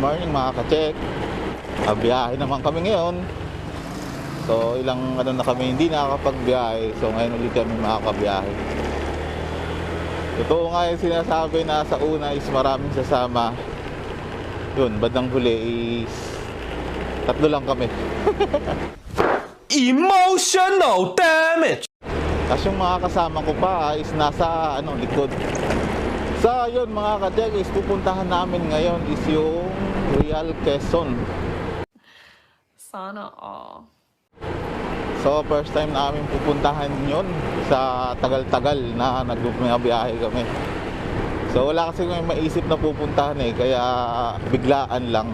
morning mga ka-check. Ah, biyahe naman kami ngayon. So ilang ano na kami hindi nakakapagbiyahe. So ngayon ulit kami makakabiyahe. Totoo nga yung sinasabi na sa una is maraming sasama. Yun, bandang huli is tatlo lang kami. Emotional damage! Tapos yung mga kasama ko pa is nasa ano, likod. So yun mga ka-check is pupuntahan namin ngayon is yung Real Quezon. Sana all. So first time namin pupuntahan yon sa tagal-tagal na nagbumiyahe kami. So wala kasi kami maisip na pupuntahan eh, kaya biglaan lang.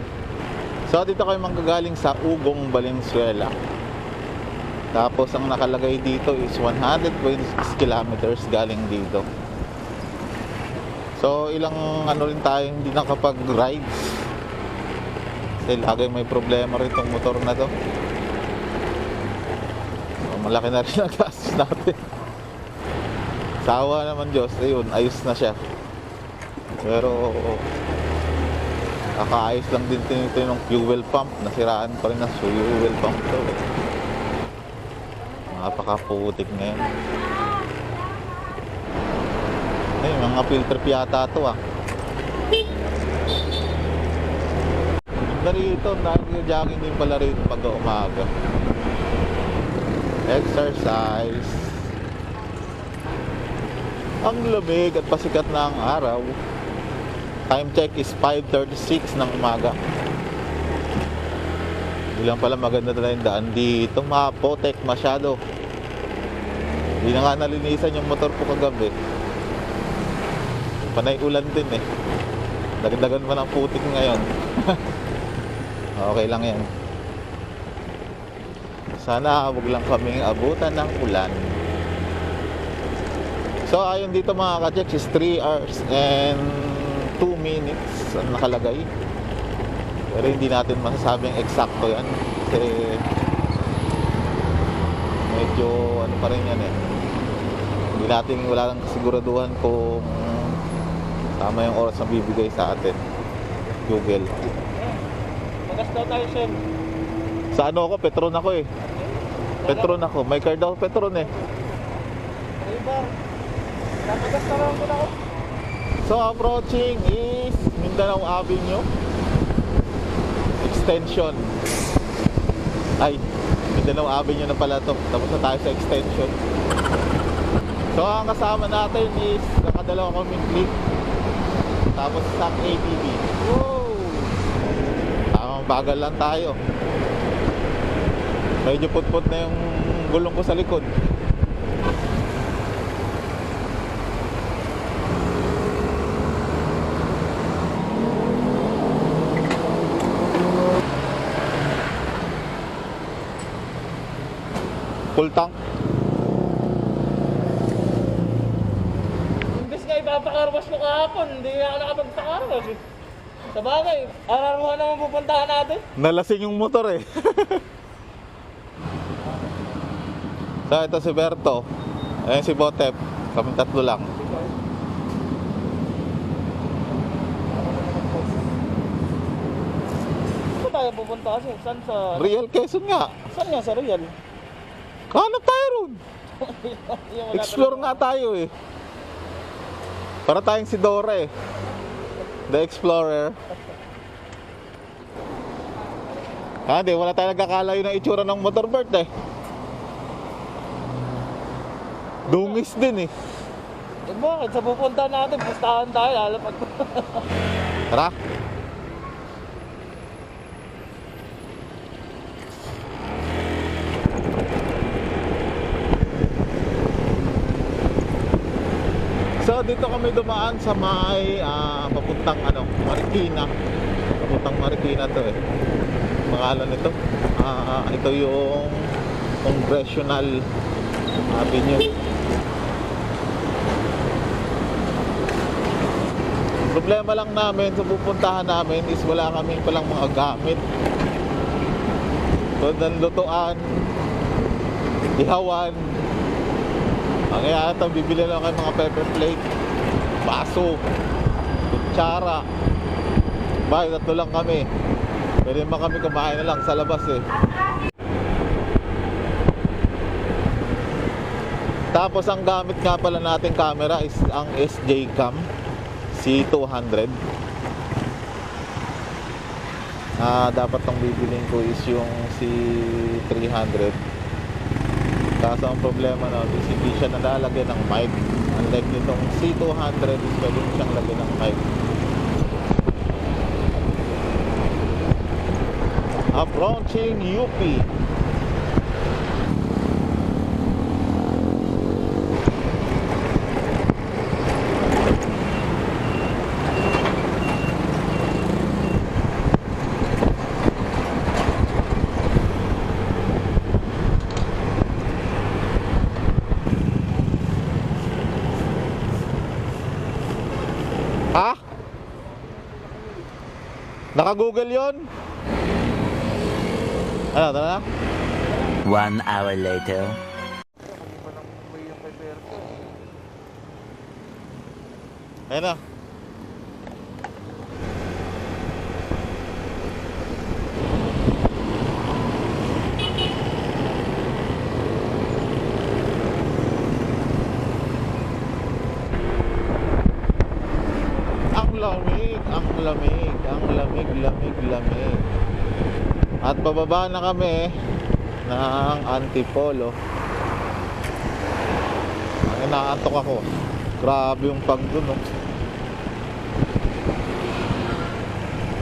So dito kami manggagaling sa Ugong, Valenzuela. Tapos ang nakalagay dito is 126 kilometers galing dito. So ilang ano rin tayo hindi nakapag-rides. Kasi lagi may problema rin itong motor na to. So, malaki na rin ang gastos natin. Sawa naman Diyos, ayun, ayos na siya. Pero kakaayos lang din ito yung fuel pump. Nasiraan pa rin ang fuel pump to. Napakaputik na yun. Ay, mga filter pa yata to ah. Ganda rito, dahil jogging din pala rito pag umaga. Exercise. Ang lamig at pasikat na ang araw. Time check is 5.36 ng umaga. Hindi lang pala maganda na yung daan dito. Mapotek masyado. Hindi na nga nalinisan yung motor ko kagabi. Panay ulan din eh. Dagdagan pa ng putik ngayon. okay lang yan. Sana wag lang kaming abutan ng ulan. So ayon dito mga ka-checks is 3 hours and 2 minutes ang nakalagay. Pero hindi natin masasabing eksakto yan. Kasi medyo ano pa rin yan eh. Hindi natin wala lang kasiguraduhan kung tama yung oras na bibigay sa atin. Google. Magas daw tayo, Shem. Sa ano ako, Petron ako eh. Petron ako. May card ako Petron eh. River. Napagas na lang ko na ako. So approaching is Mindanao Avenue Extension Ay, Mindanao Avenue na pala to Tapos na tayo sa extension So ang kasama natin is Nakadalawa kaming clip Tapos isang ATV Wow! Bagal lang tayo. Medyo put-put na yung gulong ko sa likod. Full tank. Imbes nga ipapakarwas ko kahapon, hindi ako nakapagpakarwas. Sa bagay, aral mo naman pupuntahan natin. Nalasing yung motor eh. so ito si Berto. Ayan si Botep. Kami tatlo lang. Saan tayo pupunta kasi? Saan sa... Real Quezon nga. Saan nga sa Real? Hanap tayo ron. Explore nga tayo eh. Para tayong si Dora eh. The Explorer. Ah, di, wala tayo nagkakalayo ng itsura ng motorbird eh. Dungis din eh. Eh, bakit? Sa pupunta natin, pustahan tayo, lalo pag... Tara. So dito kami dumaan sa may ah, papuntang ano, Marikina. Papuntang Marikina to eh. Pangalan nito. Ah, ito yung Congressional Avenue. Problema lang namin sa pupuntahan namin is wala kaming palang mga gamit. So, lutuan, ihawan, ang ito, bibili lang kayo mga pepper plate, baso, kutsara, Bakit tatlo lang kami? Pwede ba kami kumain na lang sa labas eh. Tapos ang gamit nga pala nating camera is ang SJ Cam C200. Ah, dapat tong bibilin ko is yung C300. Kaso ang problema na is hindi siya nalalagyan ng mic. Unlike nitong C200 is pwede mo siyang lagyan ng mic. Approaching UP. Ha? Naka-google yon? Ano, tara na? One hour later. Ayun na. Ang lamig, ang lamig, ang lamig, lamig, lamig. At bababa na kami ng Antipolo. Inaantok ako. Grabe yung pagduno.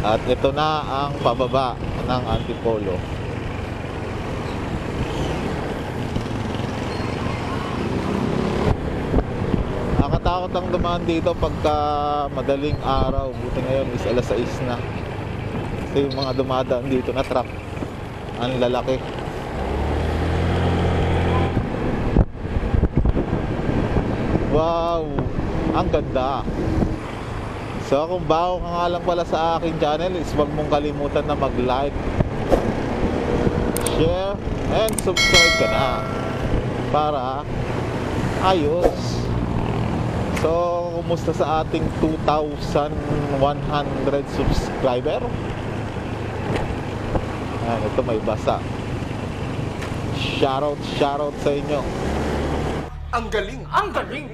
At ito na ang pababa ng Antipolo. Nakatakot ang dumaan dito pagka madaling araw. Buti ngayon is alas 6 na. Kasi yung mga dumadaan dito na truck. Ang lalaki. Wow! Ang ganda. So kung bago ka nga lang pala sa aking channel is huwag mong kalimutan na mag-like, share, and subscribe ka na para ayos. So, kumusta sa ating 2,100 subscriber? Ayan, ito may basa. Shoutout, shoutout sa inyo. Ang galing! Ang galing!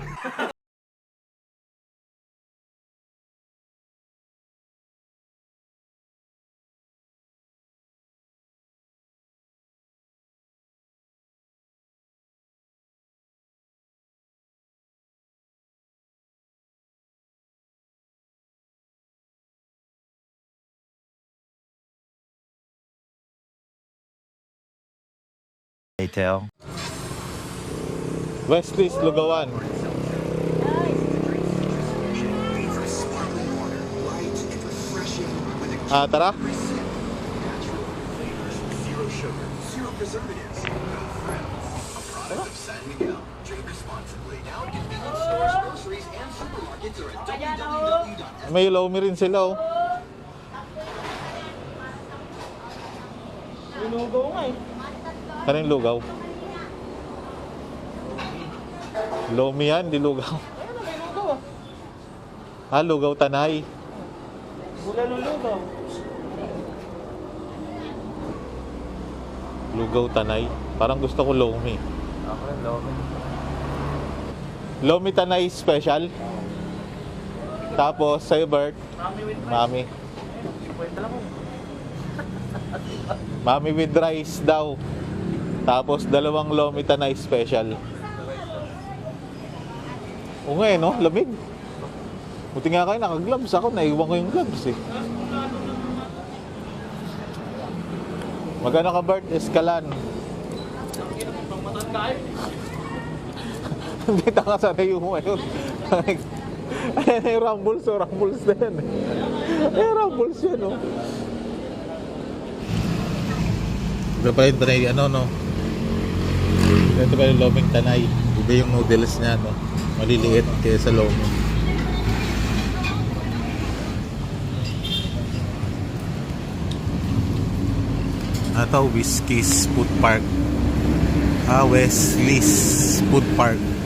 Later. Westlist Lugawan. Ah, tara. May low rin sila oh. Inugaw nga eh. Kanang lugaw? Lomi yan, di lugaw. Ayun na, may lugaw ah. Ah, lugaw tanay. Bula ng lugaw. Lugaw tanay. Parang gusto ko lomi. Ako rin, lomi. Lomi tanay special. Tapos, sa'yo Bert, Mami with rice. mami. Mami with rice daw. Tapos, dalawang lomi tanay special. Oo nga eh, no? Lamig. Buti nga kayo naka-gloves ako. Naiwan ko yung gloves eh. Magano ka Bert? Eskalan. Hindi tanga sa tayo mo ngayon. Ayan yung rumbles o rumbles na yan. Ayan rumbles yan oh. Iba pa yung ano no? Ito pa yung loming tanay. Iba yung noodles niya no? Maliliit kaya sa lomi. Ito, Whiskey's Food Park. Ah, Wesley's Food Park.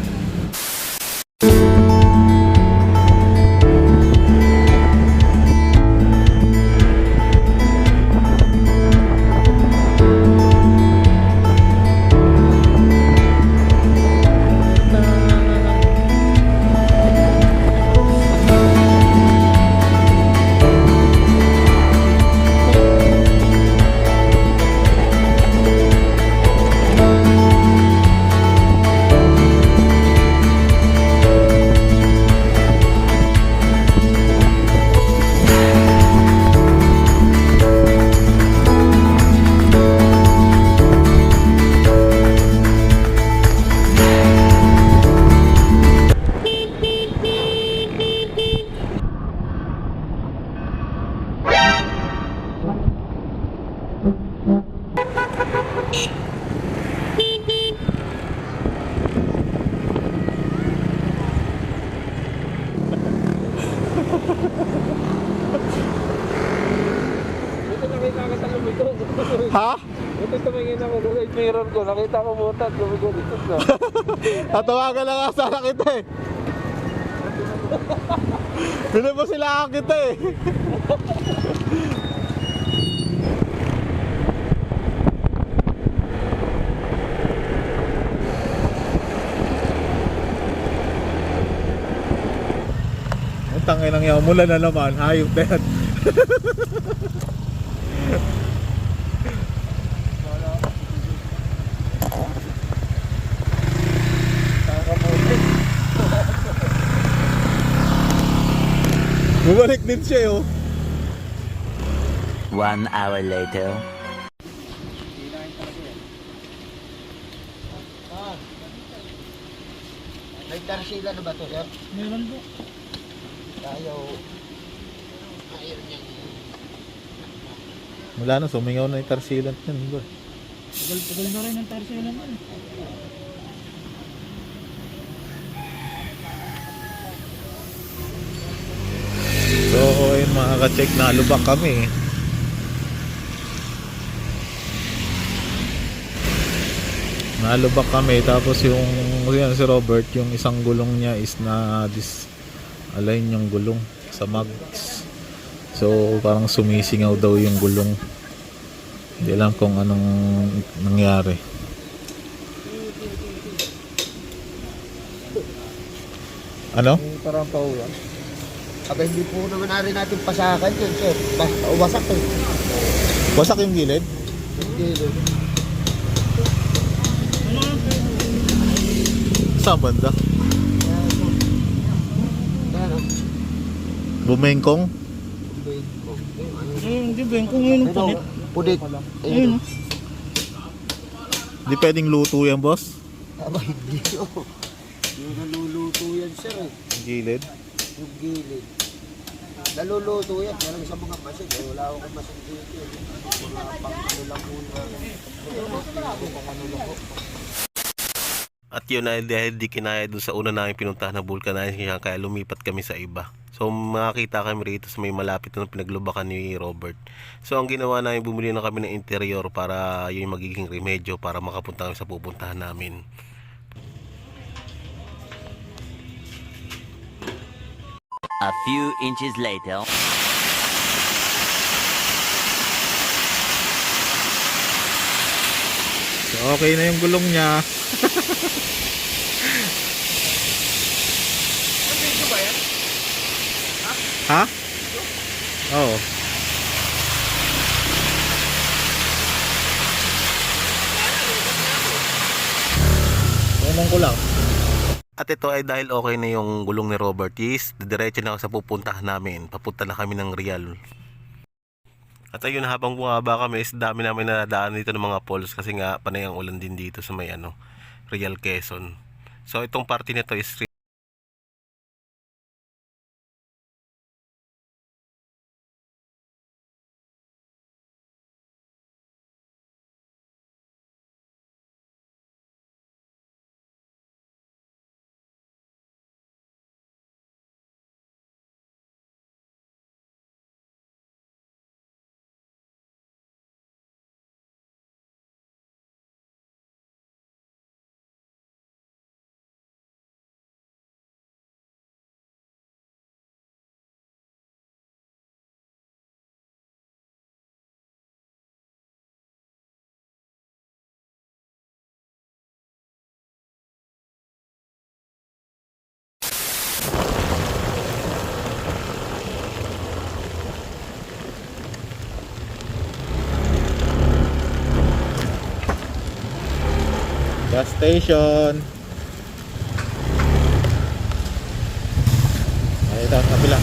Buti nakita ka sa lumito. Ha? Buti tumingin ako sa side mirror ko. Nakita ko butat. Gumigot na. Tatawagan lang nga sana kita eh. Pinapasilakan kita eh. Ang tangay nang yaw mula na naman, hayop na yan. Bumalik din siya oh. One hour later. May tarsila na ba to, sir? Meron po. Ayaw. Ayaw niya. Wala na, sumingaw na yung tarsilant yan. Ba? Tagal-tagal na rin ang tarsila naman. So, ayun mga ka-check, nalubak kami. Nalubak kami, tapos yung, yan si Robert, yung isang gulong niya is na dis align yung gulong sa mags. So, parang sumisingaw daw yung gulong. Hindi alam kung anong nangyari. Ano? Parang pauwan. Aba, hindi po naman narin natin pasakan yun, sir. Wasak eh. Wasak yung gilid? Hindi, Saan banda? Bumengkong? Hindi ba yung kung yun Ano? Punit. Ayun. Ayun. Di pwedeng luto yan, boss? Aba, hindi oh. Yung naluluto yan, sir eh. Gilid? Yung gilid. Naluluto yan. Pero sa mga masin, eh, wala akong masin dito. eh. Mga pang ano lang muna. Pang ano lang po. At yun ay dahil di kinaya dun sa una namin pinuntahan na vulcanizing kaya lumipat kami sa iba. So makakita kami rito sa may malapit na pinaglubakan ni Robert. So ang ginawa namin bumili na kami ng interior para yun yung magiging remedyo para makapunta kami sa pupuntahan namin. A few inches later. So, okay na yung gulong niya. ha? Oo. Tanong ko lang. At ito ay dahil okay na yung gulong ni Robert is diretso na ako sa pupuntahan namin. Papunta na kami ng Real. At ayun habang bumaba kami is dami namin nadaan dito ng mga poles kasi nga panay ang ulan din dito sa may ano Real Quezon. So itong party nito is Gas station. Ay, ito, kabila.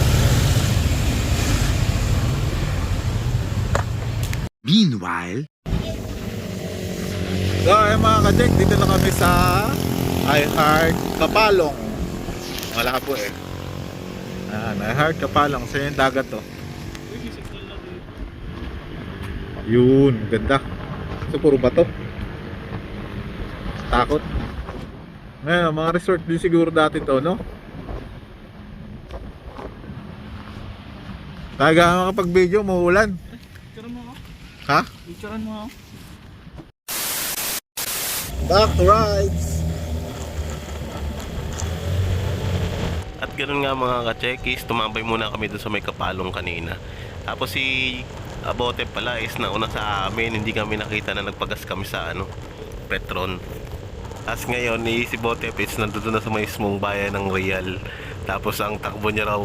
Meanwhile. So, ay mga kajek, dito na kami sa I Heart Kapalong. Wala po eh. Ayan, I Heart Kapalong. Sa yung dagat to. Yun, ganda. So puro bato. Takot. Ngayon, mga resort din siguro dati to, no? Kaya makapag video, muulan. Picturean mo ako. Ha? Picturean mo ako. Back to rides! At ganoon nga mga ka-checkies, tumambay muna kami doon sa may kapalong kanina. Tapos si Abote pala is nauna sa amin, hindi kami nakita na nagpagas kami sa ano, Petron. Tapos ngayon, ni si Bote is nandun na sa mismong bayan ng Real. Tapos ang takbo niya raw,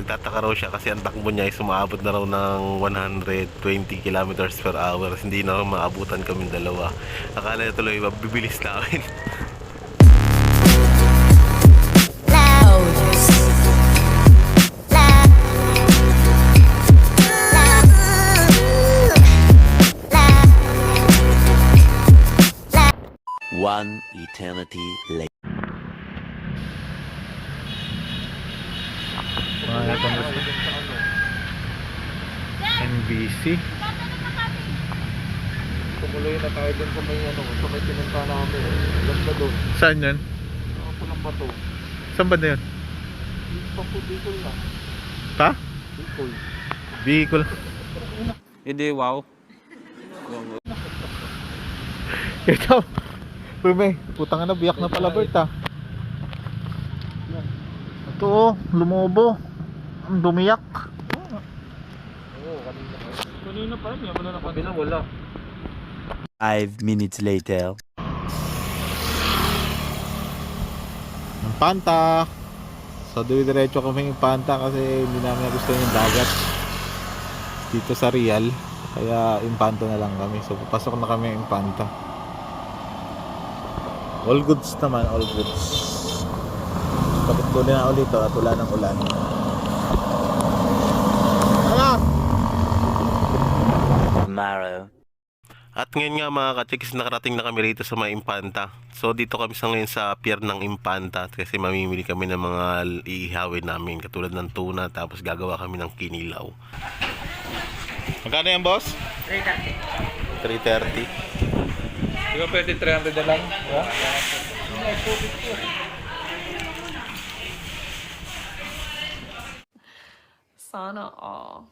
tataka raw siya kasi ang takbo niya ay sumaabot na raw ng 120 kilometers per hour. Hindi na raw maabutan kami dalawa. Akala niya tuloy, bibilis namin. One eternity later. Mga itong NBC. Tumuloy na tayo dun sa may ano, sa may pinunta namin. Ganda doon. Saan yun? Ako pulang bato. Saan ba na yun? Papo Bicol na. Ha? Bicol. Bicol. Hindi, wow. Ito. Pume, putang na, biyak na pala Bert ah. Ito oh, lumobo. Ang dumiyak. Kanina pa rin, wala na Kabila wala. Five minutes later. Ang panta. So, diretso kami yung panta kasi hindi namin nagustuhan yung dagat. Dito sa Real. Kaya impanta na lang kami. So, papasok na kami yung panta. All goods naman, all goods. Kapit tuloy na ulit to at wala ng ulan. Tomorrow. At ngayon nga mga kachikis, nakarating na kami rito sa mga Impanta. So dito kami sa ngayon sa pier ng Impanta kasi mamimili kami ng mga iihawin namin katulad ng tuna tapos gagawa kami ng kinilaw. Magkano yan, boss? 3.30. Di ba pwede 300 na lang? Sana all.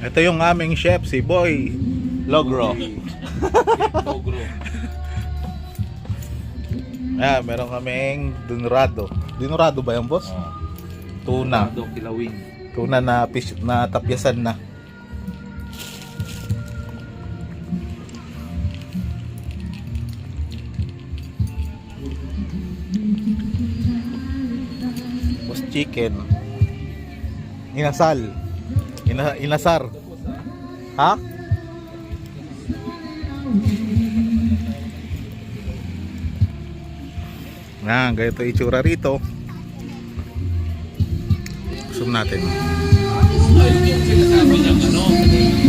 Ito yung aming chef, si Boy Logro. Logro. Ah, meron kaming dinurado. Dinurado ba yan, boss? Tuna. Dok, kilawing. Tuna na fish, na tapyasan na. Boss chicken. Inasal. Ina, inasar. Ha? Yan, ganito itsura rito. Zoom natin. Hindi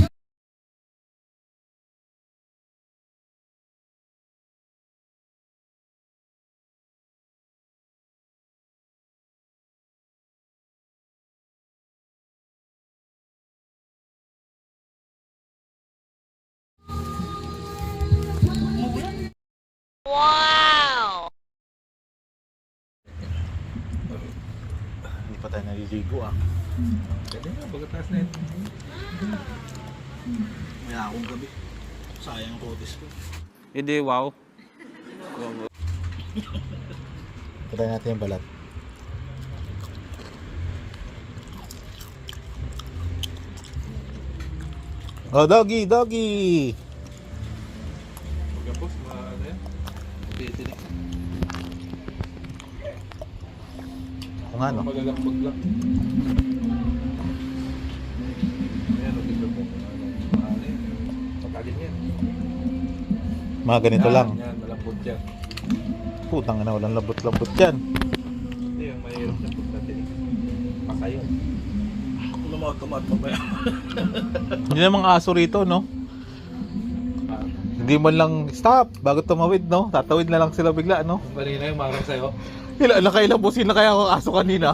pa tayo naliligo ah. Pwede na, pagkataas na ito. May akong gabi. Sayang ang kotis ko. Hindi, wow. Patay natin yung balat. Oh, doggy, doggy! Ako nga no. Magalakbag lang. Mga ganito Yan, lang. Yan, malambot yan. Putang na, walang labot-labot yan. Hindi, yung mahirap na pagkatinik. Pakayo. Hindi namang aso rito, no? Hindi man lang stop bago tumawid, no? Tatawid na lang sila bigla, no? Kanina yung marang sa'yo. Ilan nakailang busin na kaya ako aso kanina.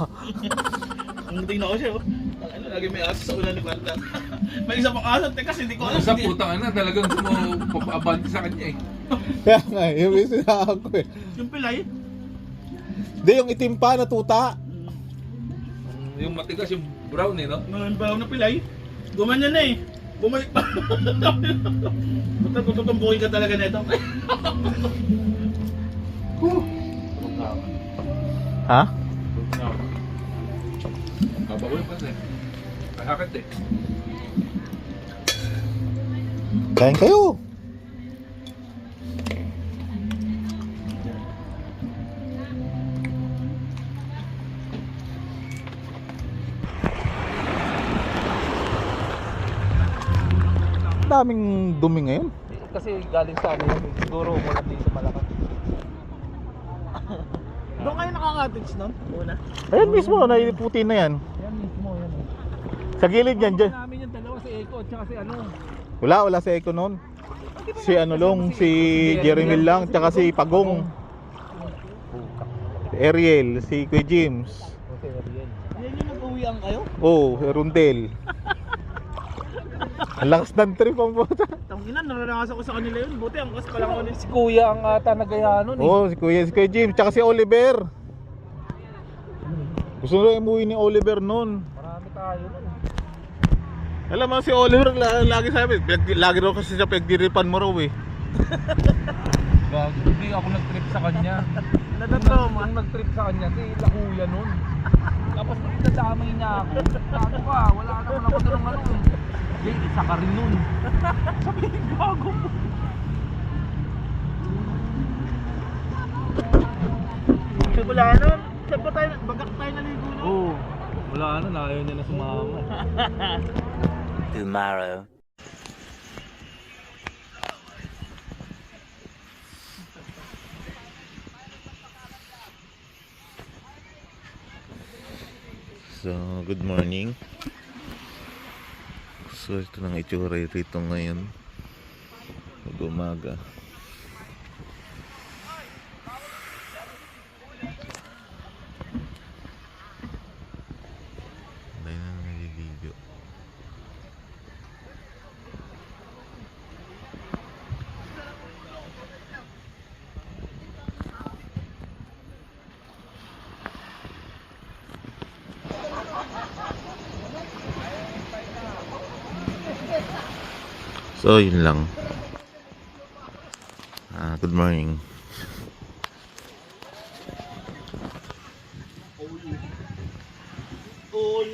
Tumuting na ako siya. oh. Ang Ano, lagi may aso sa ulan ni Kwarta. may isa pang aso, teka, hindi ko alam. Sa hindi- putang na, talagang sumapapabante sa kanya eh. Kaya nga, yung sinahan ko eh. Yung pilay. Hindi, yung itim pa na tuta. Yung matigas, yung brown eh, no? Ngayon pa na pilay. Gumanyan na eh. Bumalik pa. Buta, tutumbukin ka talaga nito. Ha? Eh. Kahakit eh. Kain kayo. daming dumi ngayon. Kasi galing sa ano siguro mula din sa Malacan. Doon kayo nakaka-cottage nun? Una? Ayan mismo, naiputi na yan. Yan mismo, yan. Sa gilid yan, dyan. Namin yung dalawa si Eko at saka si ano. Wala, wala si Eko noon. Si ano long, si Jeremy lang, tsaka si Pagong. Si Ariel, si Kuya James. Yan yung nag-uwian kayo? Oh, si Rundel. Ang lakas ng trip ang puta. Tanginan, naranasan ko sa kanila yun. Buti ang kas pala ko si Kuya ang ata nagaya nun eh. Oh, si Kuya, si Kuya James, tsaka si Oliver. Gusto nyo umuwi ni Oliver noon. Marami tayo nun. Alam mo si Oliver, la- lagi sabi, lagi raw kasi siya pinagdiripan mo raw eh. Gago, hindi ako nag-trip sa kanya. Natatrauma. Ang nag-trip sa kanya, si Lakuya nun. Tapos nadamay niya ako. Gago ka, wala ka naman ako doon ano. Jay, isa ka rin nun. Sabi ni gago mo. Simula nun, saan ba tayo, bagak tayo naligo nun? Oo. Wala na, ayaw niya na sumama. Tomorrow. So, good morning. So, ito nang itsura rito ngayon. Mag-umaga. Dahil na naliligo. So, yun lang. Ah, good morning. All.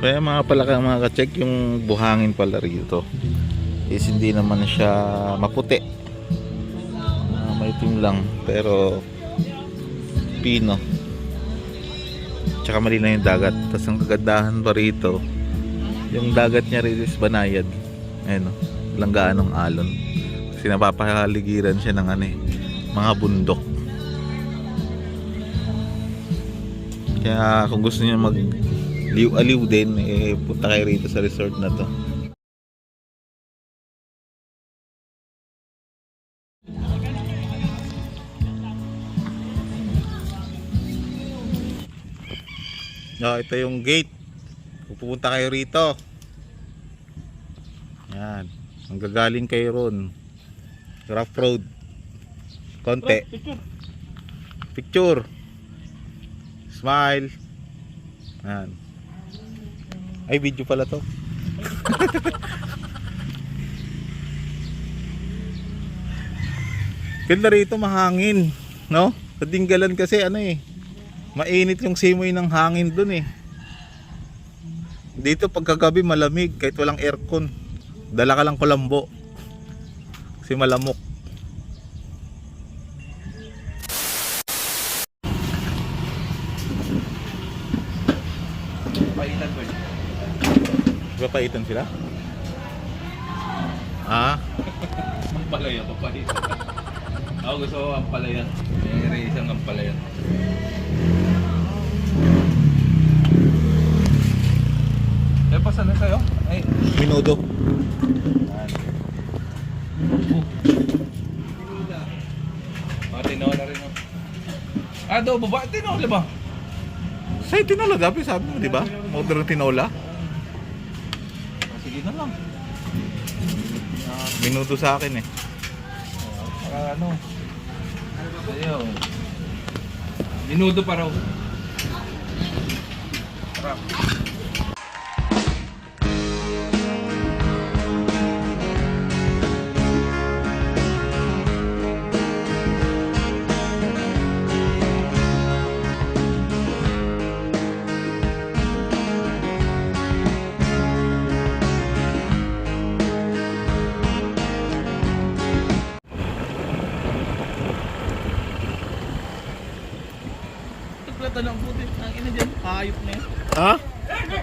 Kaya mga pala ka mga ka-check yung buhangin pala rito is hindi naman siya maputi. Maitim lang pero pino. Tsaka malinaw yung dagat. Tapos ang kagandahan pa rito, yung dagat niya rito is banayad. Ayun o, walang gaanong alon. Kasi napapahaligiran siya ng ano eh, mga bundok. Kaya kung gusto niyo mag liw-aliw din, eh, punta kayo rito sa resort na to. Oh, ito yung gate. Kung pupunta kayo rito. Yan. Ang gagaling kayo ron. Rough road. Konti. Picture. Smile. Yan. Ay, video pala to. Ganda rito mahangin, no? Sa kasi ano eh, mainit yung simoy ng hangin dun eh. Dito pagkagabi malamig kahit walang aircon. Dala ka lang kulambo. Kasi malamok. Papaitan sila? Ah, Ang palayan, papaitan. Ako gusto ko ang palayan. May isang ang palayan. Eh, pasan na sa'yo? Ay, minudo. Ah, tinola rin oh. Adobo ba? Tinola ba? Sa'yo tinola, dapat sabi mo, di ba? Order ng tinola. Ah, Sige na lang. Minuto sa akin eh. Para ano? Sa'yo. Minudo pa raw. Sarap.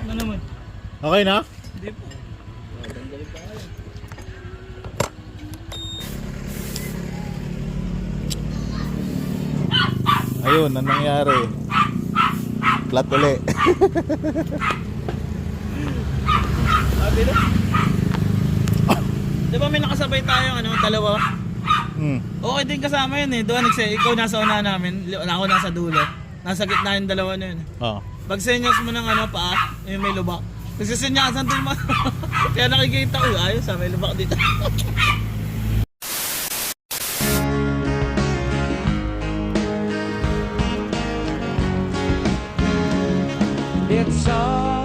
Ano naman? Okay na? Hindi po. Ayun, anong nangyari? Flat uli. Sabi na. Di ba may nakasabay tayo ano, dalawa? hmm. Okay din kasama yun eh. Doon nagse, ikaw nasa una namin, ako nasa dulo. Nasa gitna yung dalawa na yun. Oh. Pag senyas mo ng ano paa, yung may lubak. Nagsisenyasan din mo. Kaya nakikita ko, ayos ah, may lubak dito. It's all